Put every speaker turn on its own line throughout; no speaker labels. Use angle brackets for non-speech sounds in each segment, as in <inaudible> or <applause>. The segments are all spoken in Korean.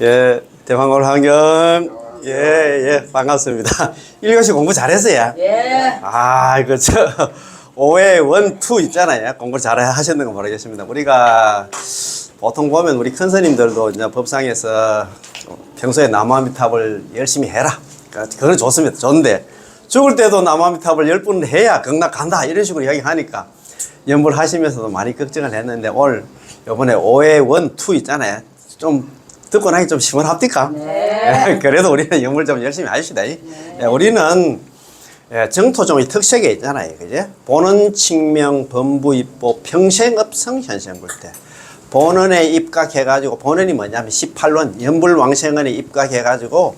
예, 대방골 환경. 예, 예, 반갑습니다. <laughs> 1교시 공부 잘했어요?
예.
아, 이거 저, <laughs> 5회 원, 투 있잖아요. 공부 잘 하셨는 거 모르겠습니다. 우리가 보통 보면 우리 큰 스님들도 이제 법상에서 평소에 나무아미탑을 열심히 해라. 그러니까 그건 좋습니다. 좋은데 죽을 때도 나무아미탑을 10분 해야 극락 간다. 이런 식으로 이야기하니까 연불 하시면서도 많이 걱정을 했는데 오늘 요번에 5회 원, 투 있잖아요. 좀 듣고 나니 좀 시원합니까?
네. <laughs>
그래도 우리는 연물 좀 열심히 하시다. 예, 우리는 예, 정토종의 특색이 있잖아요. 그제? 보는 칙명, 범부입보, 평생업성 현생불태. 본원에 입각해가지고, 본원이 뭐냐면 18원, 연불왕생원에 입각해가지고,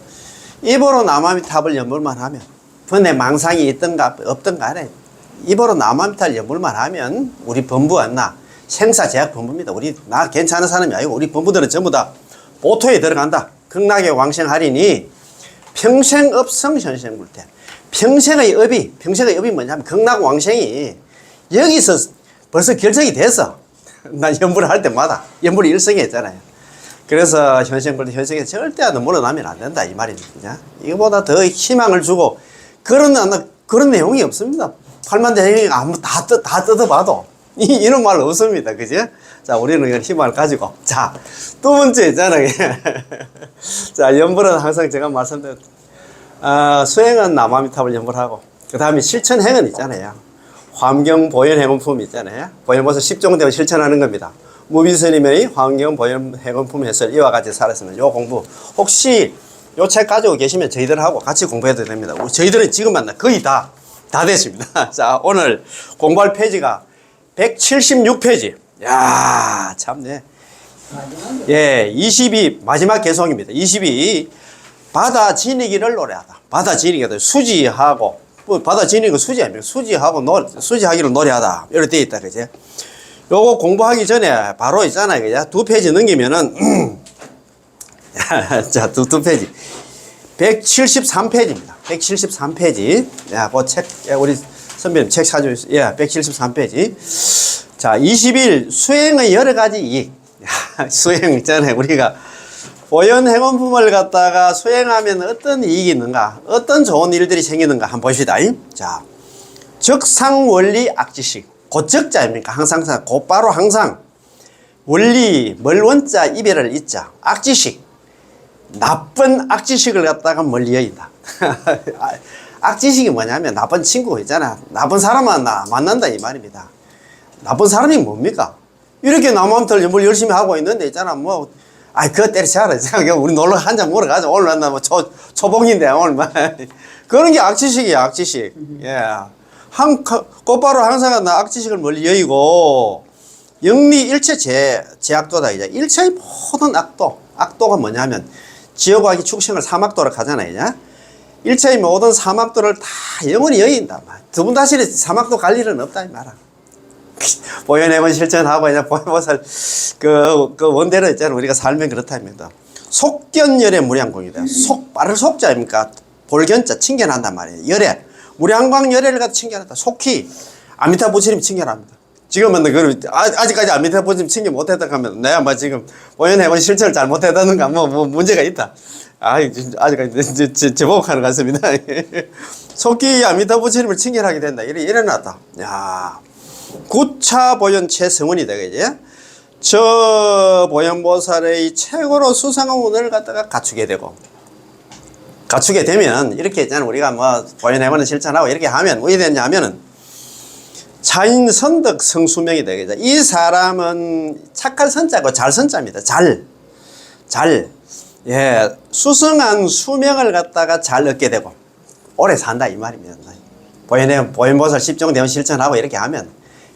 입으로 남아미탑을 연불만 하면, 번에 망상이 있던가 없던가 하네. 입으로 남아미탑을 연불만 하면, 우리 범부 안 나. 생사 제약 범부입니다. 우리, 나 괜찮은 사람이 아니고, 우리 범부들은 전부 다 보토에 들어간다. 극락의 왕생하리니, 평생업성 현생불태. 평생의 업이, 평생의 업이 뭐냐면 극락 왕생이 여기서 벌써 결정이 됐어. <laughs> 난 연불을 할 때마다. 연불이 일성이 했잖아요. 그래서 현생불태, 현생에 절대 안 물러나면 안 된다. 이 말입니다. 이거보다 더 희망을 주고 그런, 그런 내용이 없습니다. 팔만 대행이 아무 다, 뜯, 다 뜯어봐도 이, 이런 말 없습니다. 그죠? 자, 우리는 이런 희망을 가지고. 자, 두 번째 있잖아요. <laughs> 자, 연불은 항상 제가 말씀드렸 아, 수행은 남아미탑을 연불하고, 그 다음에 실천행은 있잖아요. 환경 보현 행원품 있잖아요. 보현보서 10종 되면 실천하는 겁니다. 무비스님의 환경 보현 행원품 해설 이와 같이 살았으면 요 공부 혹시 요 책 가지고 계시면 저희들하고 같이 공부해도 됩니다. 저희들은 지금 만나 거의 다, 다 됐습니다. <laughs> 자, 오늘 공부할 페이지가 176페이지. 야 참네. 예, 22 마지막 개성입니다. 22 바다 지니기를 노래하다. 바다 지니기다. 수지하고 뭐 바다 지니기 수지 아닙니까? 수지하고 노 수지하기를 노래하다. 이렇게 돼 있다 그제. 요거 공부하기 전에 바로 있잖아요. 그죠? 두 페이지 넘기면은 <clears throat> 자, 두, 두 페이지. 173페이지입니다. 173페이지. 야, 그 책, 야, 우리 선배님 책 사주세요. 예, 173페이지. 자, 20일 수행의 여러 가지 이익. 야, <laughs> 수행 있잖아요. 우리가 보현 행원품을 갖다가 수행하면 어떤 이익이 있는가? 어떤 좋은 일들이 생기는가? 한번 봅시다. 자, 적상 원리 악지식. 곧적자 아닙니까? 항상, 곧바로 항상. 원리, 멀원자, 이별을 잊자. 악지식. 나쁜 악지식을 갖다가 멀리 여인다. <laughs> 악지식이 뭐냐면 나쁜 친구 있잖아. 나쁜 사람만 나 만난다 이 말입니다. 나쁜 사람이 뭡니까? 이렇게 남한테 뭘 열심히 하고 있는데 있잖아. 뭐, 아이, 그거. 그냥 <laughs> 우리 놀러 한 잔 먹으러 가자. 오늘 만나 뭐 초, 초봉인데 오늘 막. <laughs> 그런 게 악지식이야, 악지식. 예. 한, 곧바로 항상 나 악지식을 멀리 여의고, 영리 일체 제, 제악도다. 이제 일체의 모든 악도. 악도가 뭐냐면, 지옥과기 축생을 사막도로 가잖아요. 이제. 일체의 모든 사막도를 다 영원히 여인다. 두 분 다시는 사막도 갈 일은 없다. 이 말아. <laughs> 보현해본 실천하고 그냥 보현보살 그, 그 원대로 있잖아요. 우리가 살면 그렇답니다. 속견열의 무량공이다. 속, 빠를 속자 아닙니까? 볼견자 칭견한단 말이에요. 열애. 무량광 열애를 갖다 칭견한다. 속히 아미타 부처님 칭견합니다. 지금은 그 아직까지 아미타 부처님 칭견 못했다 하면 내가 뭐 지금 보현해본 실천을 잘 못했다는가 뭐, 뭐 문제가 있다. 아, 아직까지 제, 제목하는 것 같습니다. 속히 아미타 부처님을 칭견하게 된다. 이래 일어났다. 야. 구차 보현 최성원이다 그지? 저 보현보살의 최고로 수상한 운을 갖다가 갖추게 되고 갖추게 되면 이렇게 있잖아 우리가 뭐 보현해보는 실천하고 이렇게 하면 왜 되냐면은 자인 선덕 성수명이다 그죠? 이 사람은 착할 선자고 잘 선자입니다 잘 잘, 예, 수성한 수명을 갖다가 잘 얻게 되고, 오래 산다, 이 말입니다. 보현해, 보현보살 10종 대원 실천하고 이렇게 하면,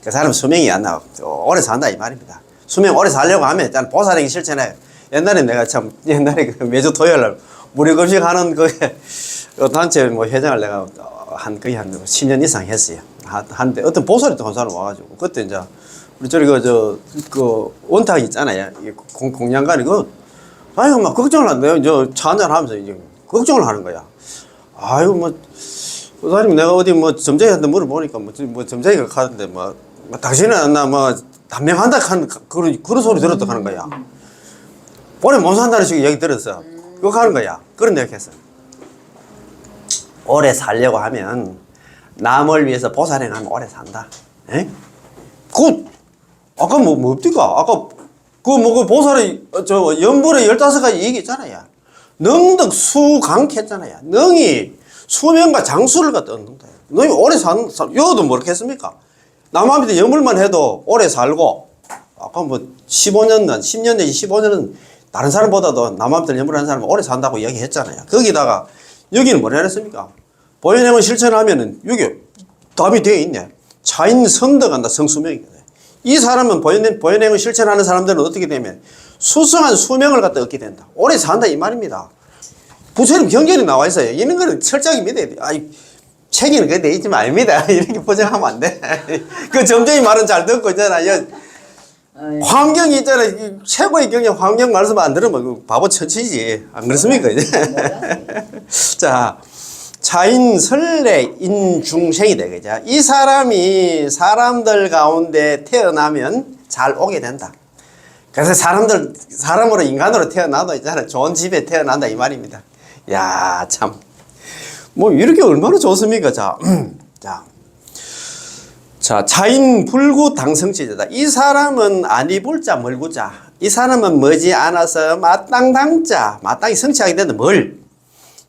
그 사람 수명이 안 나고, 오래 산다, 이 말입니다. 수명 오래 살려고 하면, 일단 보살에게 실천해. 옛날에 내가 참, 옛날에 그 매주 토요일 날 무료급식 하는 그, <laughs> 그 단체 뭐 회장을 내가 한, 거의 한 10년 이상 했어요. 한, 한데, 어떤 보살이 또한 사람 와가지고, 그때 이제, 우리 저기 그, 저, 그, 원탁 있잖아요. 이 공, 공양간이 그, 아이고, 막 걱정을 한대요. 저차 한잔 하면서 이제 걱정을 하는 거야. 아이고, 뭐, 사장님 내가 어디 뭐 점장한테 물어보니까 뭐, 뭐 점장이가 가는데 뭐, 뭐 당신은 나 뭐, 단명한다 하는 그런, 그런 소리 들었다 하는 거야. 오래 못 산다는 식으로 얘기 들었어. 그거 하는 거야. 그런 얘기 했어. 오래 살려고 하면 남을 위해서 보살행하면 오래 산다. 에? 그 아까 뭐 뭡니까? 아까 그뭐그 보살이 어, 저 연불의 열다섯 가지 얘기했잖아요. 능덕 수강했잖아요. 능이 수명과 장수를 갖다 얻는다. 능이 오래 산, 사- 여도 모르겠습니까? 남한테 연불만 해도 오래 살고 아까 뭐 15년, 10년 내지 15년은 다른 사람보다도 남한테 연불하는 사람은 오래 산다고 이야기했잖아요. 거기다가 여기는 뭐라 했습니까? 보현행을 실천하면은 여기 답이 되어 있네. 차인 선덕한다 성수명이거든. 이 사람은 보현행, 보현행을 실천하는 사람들은 어떻게 되면 수승한 수명을 갖다 얻게 된다. 오래 산다 이 말입니다. 부처님 경전이 나와 있어요. 이런 거는 철저하게 믿어야 돼. 아이, 책에는 그게 돼 있지만 아닙니다. <laughs> 이렇게 포장하면 안 돼. <laughs> 그 점쟁이 말은 잘 듣고 있잖아. 요
아이,
환경이 있잖아. 이 최고의 경영 환경 말씀 안 들으면 그 바보 처치지. 안 그렇습니까? <laughs> 이제? 자, 차인 설례 인중생이 되겠죠. 이 사람이 사람들 가운데 태어나면 잘 오게 된다. 그래서 사람들, 사람으로 인간으로 태어나도 있잖아. 좋은 집에 태어난다. 이 말입니다. 야, 참. 뭐, 이렇게 얼마나 좋습니까? 자, 자. 자, 차인 불구 당성치자다. 이 사람은 아니불자 멀구 자. 이 사람은 머지 않아서 마땅당자. 마땅히 성취하게 된다. 뭘?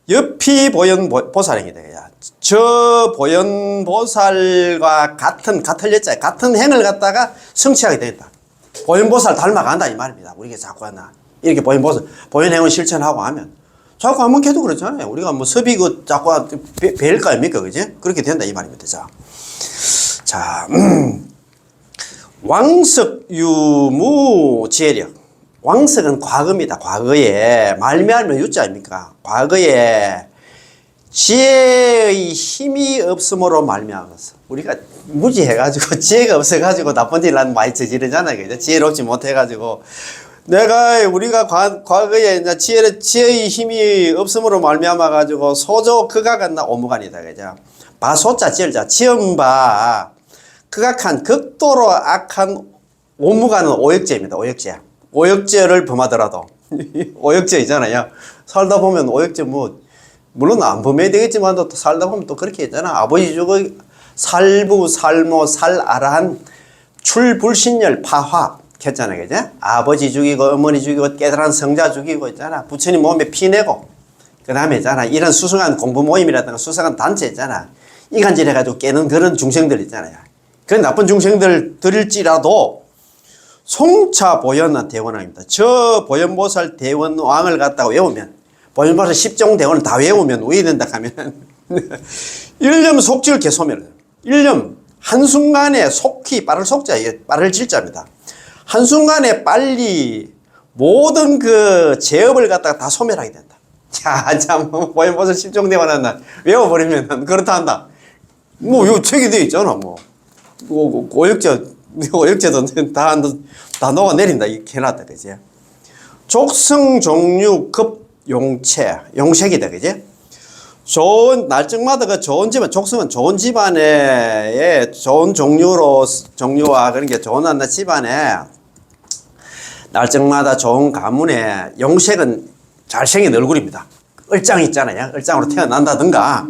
옆이 보현 보- 보살행이 되야. 저 보현 보살과 같은 여자 같은 행을 갖다가 성취하게 되겠다. 보현 보살 닮아간다 이 말입니다. 우리가 자꾸 하나 이렇게 보현 보살 보현 행을 실천하고 하면 자꾸 한번 해도 그렇잖아요. 우리가 뭐 섭이 그 자꾸 배- 배일 거 아닙니까, 그지? 그렇게 된다 이 말입니다. 자, 자, 음. 왕석 유무 지혜력. 왕석은 과거입니다. 과거에 말미암은 유자 아닙니까? 과거에 지혜의 힘이 없음으로 말미암았어. 우리가 무지해가지고 <laughs> 지혜가 없어가지고 나쁜 일 난 많이 저지르잖아요. 그죠? 지혜롭지 못해가지고 내가 우리가 과, 과거에 이제 지혜 지혜의 힘이 없음으로 말미암아 가지고 소조 극악한 나 오무간이다. 그죠? 바소자 지을자 지음바 극악한 극도로 악한 오무가는 오역죄입니다. 오역죄. 오역죄를 범하더라도 <laughs> 오역죄 있잖아요. 살다 보면 오역죄 뭐 물론 안 범해야 되겠지만 또 살다 보면 또 그렇게 있잖아. 아버지 주고 살부 살모 살아란 출불신열 파화 했잖아요. 그죠? 아버지 죽이고 어머니 죽이고 깨달은 성자 죽이고 있잖아. 부처님 몸에 피 내고 그 다음에 있잖아. 이런 수승한 공부 모임이라든가 수승한 단체 있잖아. 이간질 해가지고 깨는 그런 중생들 있잖아요. 그 나쁜 중생들 들일지라도 송차 보현한 대원왕입니다. 저 보현보살 대원왕을 갖다가 외우면 보현보살 10종 대원을 다 외우면 왜 된다 하면 일념 속지를 개소멸 일념 한순간에 속히 빠를 속자 예, 빠를 질자입니다. 한순간에 빨리 모든 그 제업을 갖다가 다 소멸하게 된다. <laughs> 야, 참, 보현보살 10종 대원은 외워버리면 그렇다 한다. 뭐, 요 책이 되어 있잖아, 뭐. 오- 오역제, <laughs> 오역제도 다, 다 녹아내린다. 이렇게 해놨다. 그지? 족성 종류 급 용체, 용색이다. 그지? 좋은, 날짜마다 그 좋은 집안, 족성은 좋은 집안에, 좋은 종류로, 종류와 그런 게 좋은 한다 집안에, 날짜마다 좋은 가문에 용색은 잘생긴 얼굴입니다. 얼짱 있잖아요. 얼짱으로 태어난다든가.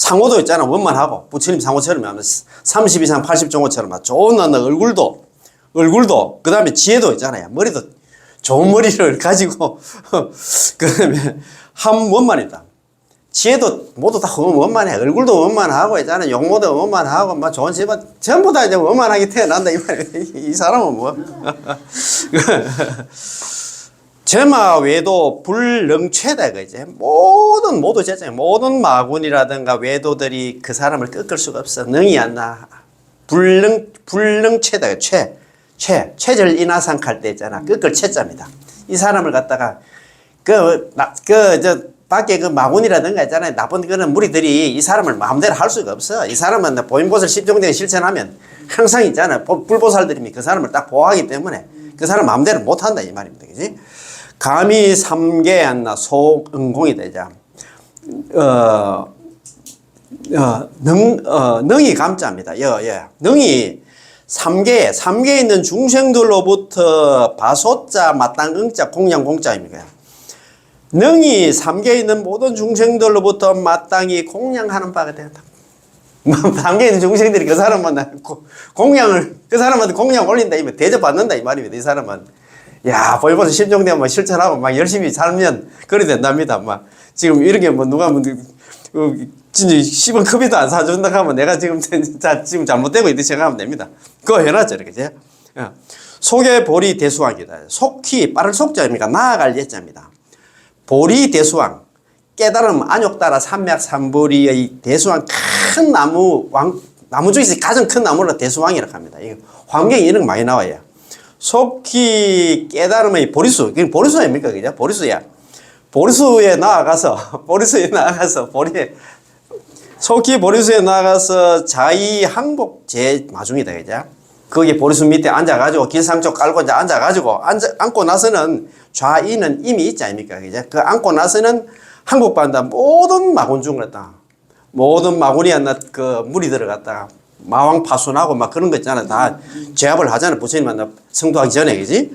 상호도 있잖아. 원만하고. 부처님 상호처럼 하면 30 이상 80 정도처럼 좋은 난 얼굴도, 얼굴도, 그 다음에 지혜도 있잖아요. 머리도 좋은 머리를 <laughs> 가지고, <laughs> 그 다음에 한 원만이다. 지혜도 모두 다 원만해. 얼굴도 원만하고 있잖아. 용모도 원만하고, 막 좋은 집안, 전부 다 이제 원만하게 태어난다. 이 말이야. <laughs> 이 사람은 뭐. 제마 외도 불능최다 그지 모든 모두 제자 모든 마군이라든가 외도들이 그 사람을 꺾을 수가 없어. 능이 안나. 불능 불능최다 최 최. 최절 인하상 할 때 있잖아. 꺾을 최자입니다. 이 사람을 갖다가 그그저 밖에 그 마군이라든가 있잖아요. 나쁜 그런 무리들이 이 사람을 마음대로 할 수가 없어. 이 사람은 보인보살 십종대에 실천하면 항상 있잖아. 보- 불보살들이 그 사람을 딱 보호하기 때문에 그 사람 마음대로 못한다 이 말입니다. 그지 감히 삼계 안나 소응공이 되자 어, 어, 능, 어, 능이 감자입니다. 예, 예. 능이 삼계 삼계에 있는 중생들로부터 바소자, 마땅, 응자, 공양, 공자입니다. 능이 삼계에 있는 모든 중생들로부터 마땅히 공양하는 바가 되었다. <laughs> 삼계에 있는 중생들이 그 사람만 고- 공양을 그 사람한테 공양 올린다 이면 대접받는다 이 말입니다. 이 사람은 야 보이면서 심정되면 막 실천하고 막 열심히 살면 그래 된답니다. 막 지금 이렇게 뭐 누가 뭐 어, 진짜 씹은 커피도 안 사준다 하면 내가 지금 <laughs> 자 지금 잘못되고 있다 생각하면 됩니다. 그거 해놨죠 이렇게 제. 어. 속의 보리 대수왕이다. 속히 빠른 속자입니까? 나아갈 예자입니다. 보리 대수왕 깨달음 안욕 따라 삼맥 삼보리의 대수왕 큰 나무 왕 나무 중에서 가장 큰 나무를 대수왕이라고 합니다. 이거 환경에 이런 거 많이 나와요. 속히 깨달음의 보리수, 그게 보리수 아닙니까? 그죠? 보리수야. 보리수에 나아가서, <laughs> 보리수에 나아가서, 보리에, 속히 보리수에 나아가서 자의 항복 제 마중이다. 그죠? 거기 보리수 밑에 앉아가지고 길상쪽 깔고 이제 앉아가지고 앉아, 앉고 나서는 좌이는 이미 있지 아닙니까? 그죠? 그 앉고 나서는 항복받는다. 모든 마군중을 다 모든 마구니 안나 그 물이 들어갔다가 마왕 파손하고 막 그런 거 있잖아. 다 제압을 하잖아. 부처님 만나 성도하기 전에 그지?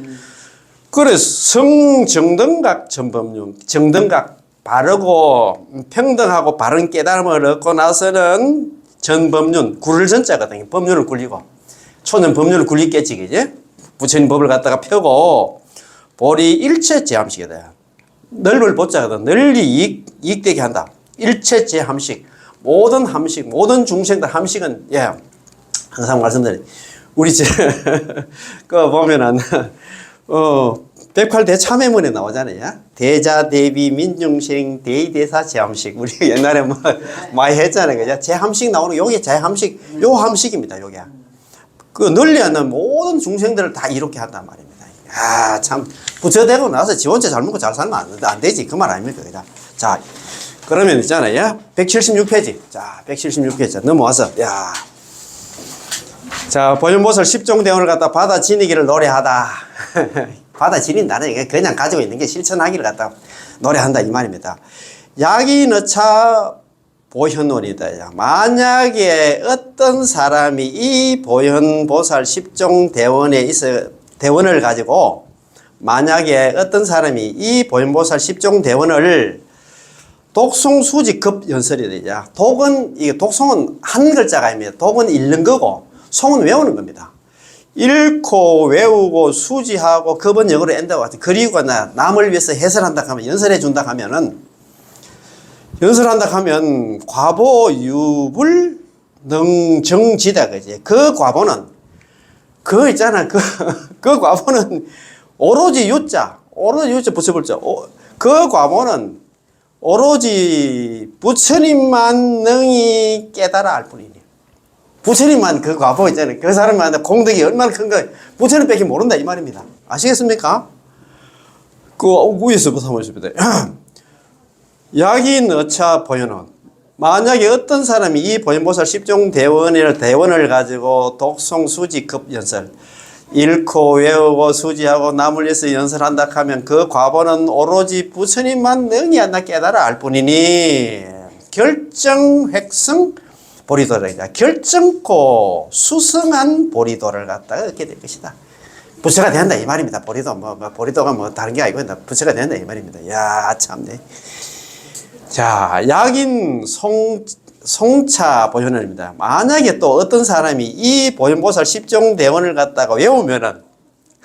그래서 성정등각 전범용 정등각 바르고 평등하고 바른 깨달음을 얻고 나서는 전범륜 굴을 전자거든요. 법륜을 굴리고 초는 법륜을 굴리겠지 그지? 부처님 법을 갖다가 펴고 보리 일체 제함식이다. 넓을 보자거든. 널리 이익, 이익되게 한다. 일체 제함식. 모든 함식, 모든 중생들 함식은, 예, 항상 말씀드린, 우리 저, <laughs> 그 보면은, 어, 백팔대참회문에 나오잖아요. 대자, 대비, 민중생, 대의대사, 제함식. 우리 <laughs> 옛날에 뭐, 많이 했잖아요. 그죠? 제함식 나오는 요게 제함식, 요 함식입니다. 요게. 그 널리 하는 모든 중생들을 다 이렇게 한단 말입니다. 아, 참, 부처되고 나서 지 혼자 잘 먹고 잘 살면 안, 안 되지. 그 말 아닙니까? 그죠? 자, 그러면 있잖아요. 176페이지. 자, 176페이지. 넘어와서, 야. 자, 보현보살 10종 대원을 갖다 받아 지니기를 노래하다. <laughs> 받아 지닌다는 게 그냥 가지고 있는 게 실천하기를 갖다 노래한다. 이 말입니다. 약이 넣자 보현원이다. 야. 만약에 어떤 사람이 이 보현보살 10종 대원에 있어, 대원을 가지고 만약에 어떤 사람이 이 보현보살 10종 대원을 독송 수지 급 연설이 되자. 독은 이게 독송은 한 글자가 아닙니다. 독은 읽는 거고 송은 외우는 겁니다. 읽고 외우고 수지하고 급은 영어로 엔다고 같은 그리고 나 남을 위해서 해설한다 하면 연설해 준다 하면은 연설한다 하면 과보 유불 능정지다 그지. 그 과보는 그 있잖아 그 <laughs> 그 과보는 오로지 유자 오로지 유자 붙여볼자 오- 그 과보는 오로지 부처님만 능히 깨달아 알 뿐이니. 부처님만 그 과보 있잖아요. 그 사람만 공덕이 얼마나 큰가 부처님 밖에 모른다 이 말입니다. 아시겠습니까? 그 위에서부터 한번 해줍니다. 약인 어차 보현원. 만약에 어떤 사람이 이 보현보살 10종 대원을, 대원을 가지고 독송 수지급 연설, 읽고 외우고 수지하고 남을 위해서 연설한다 하면 그 과보는 오로지 부처님만 능히 한다 깨달아 알 뿐이니 결정 획승 보리도를 결정코 수승한 보리도를 갖다가 얻게 될 것이다. 부처가 된다 이 말입니다. 보리도 뭐, 뭐 보리도가 뭐 다른 게 아니고 부처가 된다 이 말입니다. 야 참네. 자, 약인 송, 송차 보현원입니다. 만약에 또 어떤 사람이 이 보현보살 10종 대원을 갖다가 외우면은,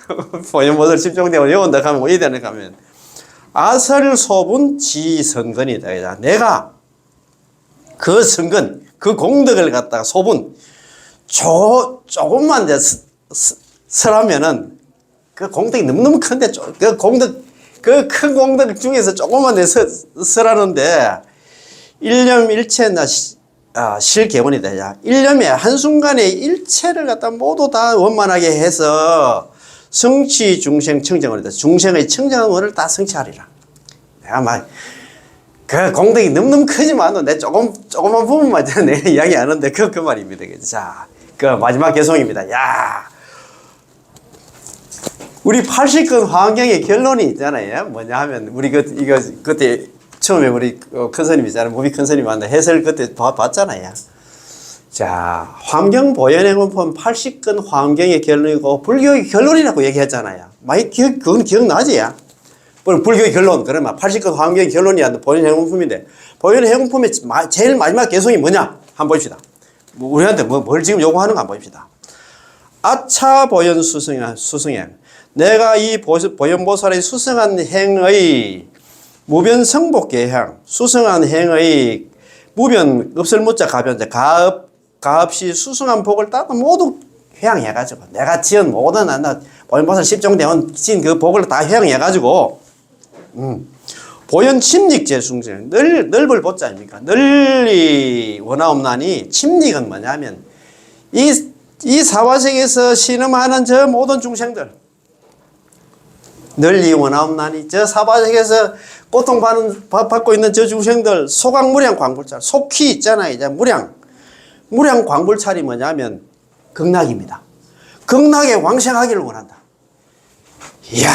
<laughs> 보현보살 10종 대원 외운다 하면 되는가 하면, 아설소분 지선근이다. 내가 그 선근, 그 공덕을 갖다가 소분, 조, 조금만 설하면은, 그 공덕이 너무너무 큰데, 조- 그 공덕, 그 큰 공덕 중에서 조금만 설하는데, 일념 일체나 시- 아, 실개원이다. 야. 일념의 한순간에 일체를 갖다 모두 다 원만하게 해서 성취 중생 청정원이다. 중생의 청정원을 다 성취하리라. 내가 막, 그 공덕이 너무너무 크지만 내 조금, 조그만 부분만 <laughs> 내 이야기 하는데 그, 그 말입니다. 자, 그 마지막 개송입니다. 야 우리 80건 환경의 결론이 있잖아요. 뭐냐 하면, 우리 그, 이거, 그때 처음에 우리 어, 큰 스님 있잖아요. 무비 큰 스님 만나 해설 그때 봐- 봤잖아요. 자, 환경 보현행원품 80건 환경의 결론이고 불교의 결론이라고 얘기했잖아요. 많이 기억, 그건 기억나지? 불교의 결론, 그러면 80건 환경의 결론이야. 보현행원품인데, 보현행원품의 마- 제일 마지막 개성이 뭐냐? 한번 봅시다. 뭐 우리한테 뭐, 뭘 지금 요구하는 거 한번 봅시다. 아차 보현 수승행, 수승행. 내가 이 보- 보현보살의 수승한 행의 무변 성복 계향, 수승한 행의 무변 읍설 무자 가변자 가업 가업시 수승한 복을 따다 모두 회양해가지고 내가 지은 모든 나 보현보살 십종대원 지은 그 복을 다 회양해가지고 음. 보현 침닉 재숭생 늘 넓을 보자 아닙니까? 널리 원하옵나니 침닉은 뭐냐면 이, 이 사화sek에서 신음하는 저 모든 중생들 널리 원하옵나니 저 사바sek에서 고통받는 받- 받고 있는 저 중생들 소강 무량 광불찰 속히 있잖아요 이제 무량. 무량 광불찰이 뭐냐면 극락입니다. 극락에 왕생하기를 원한다. 이야.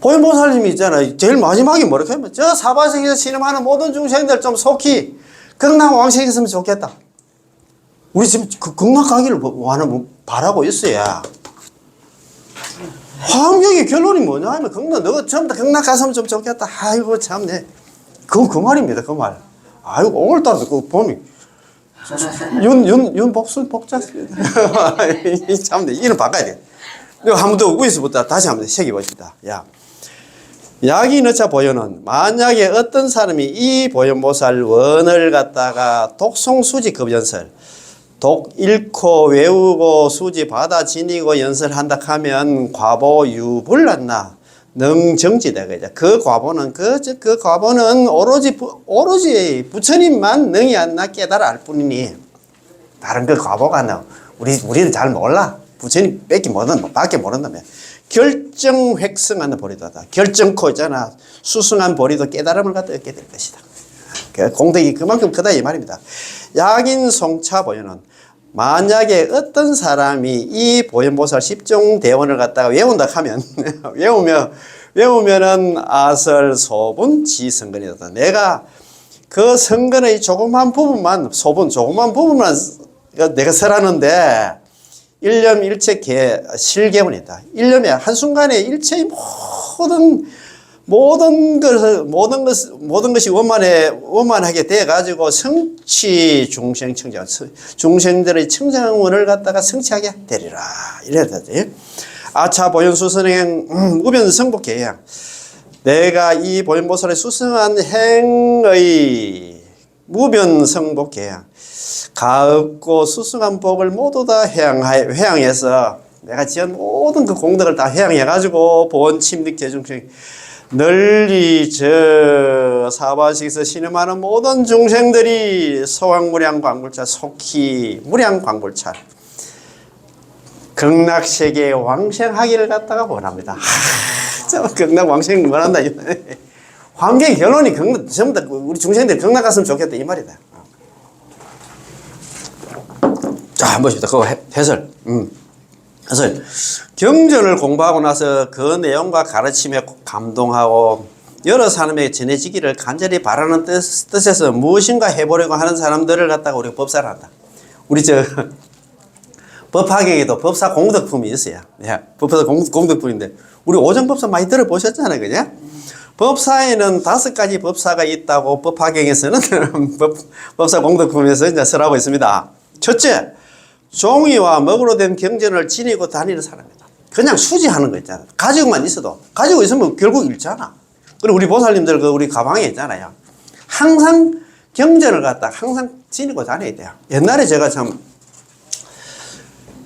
보현보살님이 있잖아요 제일 마지막에 뭐라고 하면 저 사바sek에서 신음하는 모든 중생들 좀 속히 극락 왕생이 있으면 좋겠다. 우리 지금 그 극락 가기를 원하는 바라고 있어야 화학력의 결론이 뭐냐? 하면 극락 너 전부 다 극락 갔으면 좀 좋겠다. 아이고 참네. 그건 그 말입니다 그 말. 아이고 오늘따라 그 보니 윤윤 윤 복순 복자 <laughs> 참네. 이름 바꿔야 돼. 이거 한번더 위에서부터 다시 한번 새겨 보십니다. 야. 약이 넣자 보현은 만약에 어떤 사람이 이 보현보살 원을 갖다가 독송수지 급연설 독 잃고 외우고 수지 받아 지니고 연설한다 하면 과보 유불났나? 능정지다 그죠 그 과보는 그, 저- 그 과보는 오로지 부, 오로지 부처님만 능이 안나 깨달아 알 뿐이니. 다른 그 과보가 너 우리 우리는 잘 몰라. 부처님 뺏기 모르는 밖에 모른다며. 결정 획승하는 보리도다. 결정코 있잖아. 수승한 보리도 깨달음을 갖다 얻게 될 것이다. 그 공덕이 그만큼 크다 이 말입니다. 약인 송차 보현은 만약에 어떤 사람이 이 보현보살 십종 대원을 갖다가 외운다 하면 <laughs> 외우며 외우면은 아설 소분 지성근이다. 내가 그 성근의 조그만 부분만 소분 조그만 부분만 내가 설하는데 일념 일체 개 실개문이다. 일념이 한순간에 일체의 모든 모든 것을 모든 것 모든 것이 원만해 원만하게 돼 가지고 성취 중생 청정 중생들의 청정원을 갖다가 성취하게 되리라. 이래야 되지. 아차 보현 수선행 음, 우변 성복 계양 내가 이 보현보살의 수승한 행의 무변 성복 계양 가없고 수승한 복을 모두 다 회양하, 회양해서 내가 지은 모든 그 공덕을 다 회양해 가지고 본 침득 제중생 널리 저 사바식에서 신음하는 모든 중생들이 소왕무량 광불차 속히 무량 광불차 극락세계에 왕생하기를 갖다가 원합니다. 하, 저 극락 왕생 원한다. <laughs> 환경 결론이 극락 전부 다 우리 중생들이 극락 갔으면 좋겠다 이 말이다. 자, 한번 보십시다. 그거 해- 해설. 음. 해설. 경전을 공부하고 나서 그 내용과 가르침에 감동하고 여러 사람에게 전해지기를 간절히 바라는 뜻, 뜻에서 무엇인가 해보려고 하는 사람들을 갖다가 우리가 법사를 한다. 우리 저 <laughs> 법학에도 법사 공덕품이 있어요. 예, 법사 공, 공덕품인데 우리 오정법사 많이 들어보셨잖아요, 그죠? 법사에는 다섯 가지 법사가 있다고 법학에서는 <laughs> 법, 법사 공덕품에서 이제 설하고 있습니다. 첫째, 종이와 먹으로 된 경전을 지니고 다니는 사람이다. 그냥 수지하는 거 있잖아. 가지고만 있어도 가지고 있으면 결국 잃잖아. 그리고 우리 보살님들 그 우리 가방에 있잖아요. 항상 경전을 갖다 항상 지니고 다녀야 돼요. 옛날에 제가 참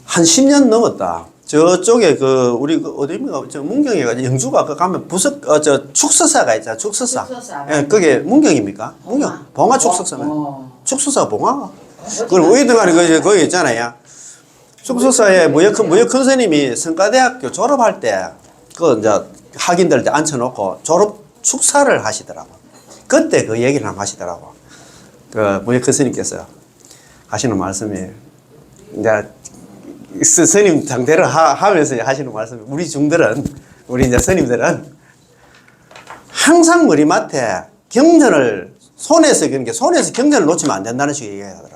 한 10년 넘었다. 저쪽에 그 우리 그 어디입니까? 저 문경에 가 영주가 그 가면 부석 어 저 축서사가 있잖아. 축서사.
축서사.
예, 그게 문경입니까? 문경.
봉화.
봉화 축서사는.
어.
축서사 봉화. 그럼 그 이제 거기 있잖아요. 축서사에 무역 무역 큰 스님이 성가대학교 졸업할 때 그 이제 학인들 때 앉혀놓고 졸업 축사를 하시더라고. 그때 그 얘기를 한번 하시더라고. 그 무역 큰 스님께서 하시는 말씀이 이제 스- 스님 상대를 하, 하면서 하시는 말씀이 우리 중들은 우리 이제 스님들은 항상 머리맡에 경전을 손에서 게 손에서 경전을 놓치면 안 된다는 식의 얘기하더라고.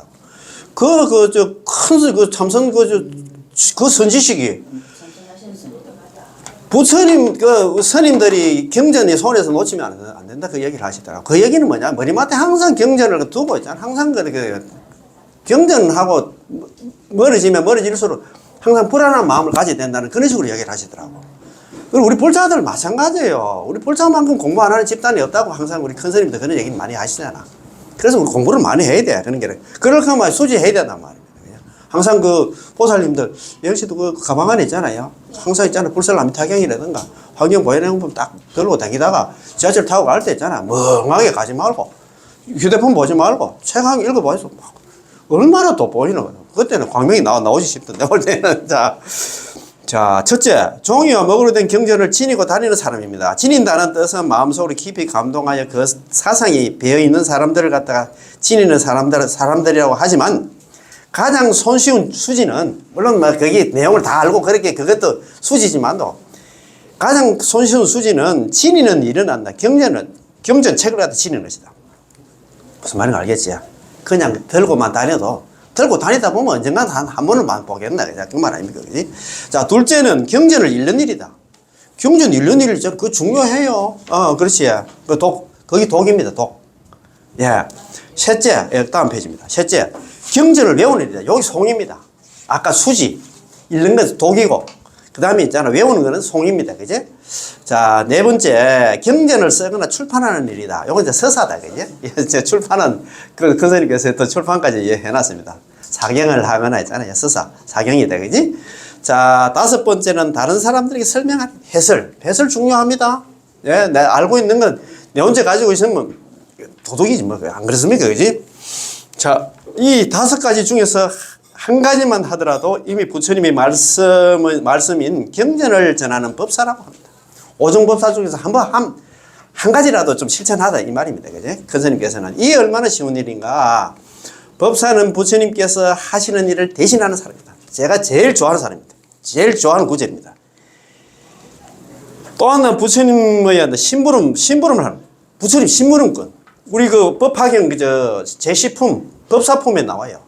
그, 그, 저, 큰, 그 참선, 그, 저, 그 선지식이 부처님, 그, 스님들이 경전이 손에서 놓치면 안, 안 된다. 그 얘기를 하시더라고. 그 얘기는 뭐냐. 머리맡에 항상 경전을 두고 있잖아. 항상 그, 그, 경전하고 멀어지면 멀어질수록 항상 불안한 마음을 가져야 된다는 그런 식으로 얘기를 하시더라고. 그리고 우리 불자들 마찬가지예요. 우리 불자만큼 공부 안 하는 집단이 없다고 항상 우리 큰 스님들 그런 얘기 많이 하시잖아. 그래서 우리 공부를 많이 해야 돼. 그런 게. 그럴 거면 수지해야 된단 말이에요. 항상 그 보살님들, 영씨도 그 가방 안에 있잖아요. 항상 있잖아. 불설람 타경이라든가 환경 보현행품 딱 들고 다니다가 지하철 타고 갈 때 있잖아. 멍하게 가지 말고 휴대폰 보지 말고 책 한 권 읽어봐서 막 얼마나 돋보이는 거야. 그때는 광명이 나와, 나오지 싶던데, <laughs> 올 때는. 자, 자, 첫째, 종이와 먹으로 된 경전을 지니고 다니는 사람입니다. 지닌다는 뜻은 마음속으로 깊이 감동하여 그 사상이 배어 있는 사람들을 갖다가 지니는 사람들, 사람들이라고 하지만 가장 손쉬운 수지는, 물론 뭐 거기 내용을 다 알고 그렇게 그것도 수지지만도 가장 손쉬운 수지는 지니는 일어난다. 경전은, 경전 책을 갖다 지니는 것이다. 무슨 말인지 알겠지? 그냥 들고만 다녀도 들고 다니다 보면 언젠간 한, 한 번을만 보겠나 그말 아닙니까 그지? 자 둘째는 경전을 읽는 일이다. 경전 읽는 일이 그 중요해요. 어 그렇지. 그 독 거기 독입니다 독 예. 셋째 예, 다음 페이지입니다. 셋째 경전을 외우는 일이다. 여기 송입니다. 아까 수지 읽는 것은 독이고 그 다음에 있잖아. 외우는 거는 송입니다. 그지? 자, 네 번째, 경전을 쓰거나 출판하는 일이다. 요건 이제 서사다, 그지? <laughs> 이제 출판은, 그, 그 선생님께서 또 출판까지 예, 해놨습니다. 사경을 하거나 있잖아요. 서사, 사경이다, 그지? 자, 다섯 번째는 다른 사람들에게 설명하는 해설. 해설 중요합니다. 예, 내가 알고 있는 건 내 혼자 가지고 있으면 도둑이지, 뭐. 안 그렇습니까, 그지? 자, 이 다섯 가지 중에서 한 가지만 하더라도 이미 부처님의 말씀을, 말씀인 경전을 전하는 법사라고 합니다. 오종법사 중에서 한 번, 한, 한 가지라도 좀 실천하다 이 말입니다. 그지? 큰 스님께서는 이게 얼마나 쉬운 일인가. 법사는 부처님께서 하시는 일을 대신하는 사람입니다. 제가 제일 좋아하는 사람입니다. 제일 좋아하는 구절입니다. 또 하나 부처님의 심부름, 심부름을 하는 부처님 심부름권. 우리 그 법화경 그저 제시품, 법사품에 나와요.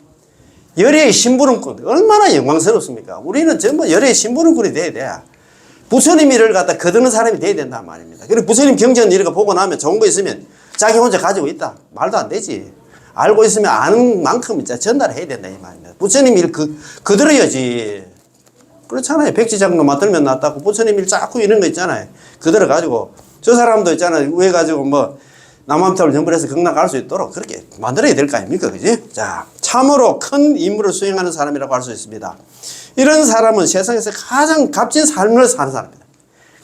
열애의 심부름권. 얼마나 영광스럽습니까? 우리는 전부 열애의 심부름권이 돼야 돼. 부처님 일을 갖다 거두는 사람이 돼야 된단 말입니다. 그리고 부처님 경전 이런 거 보고 나면 좋은 거 있으면 자기 혼자 가지고 있다. 말도 안 되지. 알고 있으면 아는 만큼 이제 전달을 해야 된다. 이 말입니다. 부처님 일 그, 거들어야지. 그렇잖아요. 백지장로 맡들면 낫다고 부처님 일 자꾸 이런 거 있잖아요. 그대로 가지고 저 사람도 있잖아요. 왜 가지고 뭐 남함탑을 정벌해서 경락 갈 수 있도록 그렇게 만들어야 될 거 아닙니까? 그지? 자, 참으로 큰 임무를 수행하는 사람이라고 할 수 있습니다. 이런 사람은 세상에서 가장 값진 삶을 사는 사람입니다.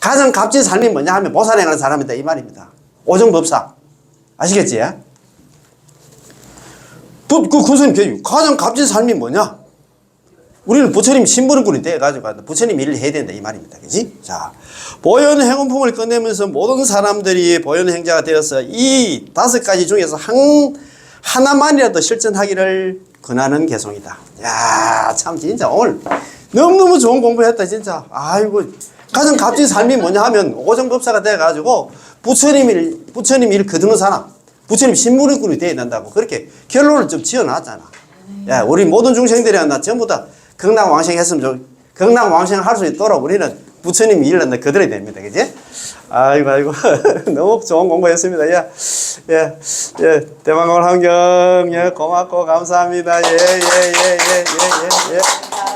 가장 값진 삶이 뭐냐 하면 보살행하는 사람이다. 이 말입니다. 오정법사. 아시겠지? 그, 그, 그 선생님, 교육. 가장 값진 삶이 뭐냐? 우리는 부처님 신부름꾼이 돼가지고 부처님 일을 해야 된다 이 말입니다. 그지? 자, 보현 행운품을 꺼내면서 모든 사람들이 보현 행자가 되어서 이 다섯 가지 중에서 한, 하나만이라도 실천하기를 권하는 개송이다. 야, 참 진짜 오늘 너무너무 좋은 공부했다 진짜. 아이고, 가장 값진 삶이 뭐냐 하면 오정법사가 돼가지고 부처님 일, 부처님 일 거두는 사람, 부처님 신부름꾼이 돼야 된다고 그렇게 결론을 좀 지어놨잖아. 야, 우리 모든 중생들이 나 전부 다 극락 왕생 했으면 좋, 극락 왕생 할 수 있도록 우리는 부처님 일을 그들이 됩니다. 그지? 아이고, 아이고. <laughs> 너무 좋은 공부였습니다. 예, 예, 예. 대망골 환경, 예, 고맙고 감사합니다. 예, 예, 예, 예, 예, 예, 예.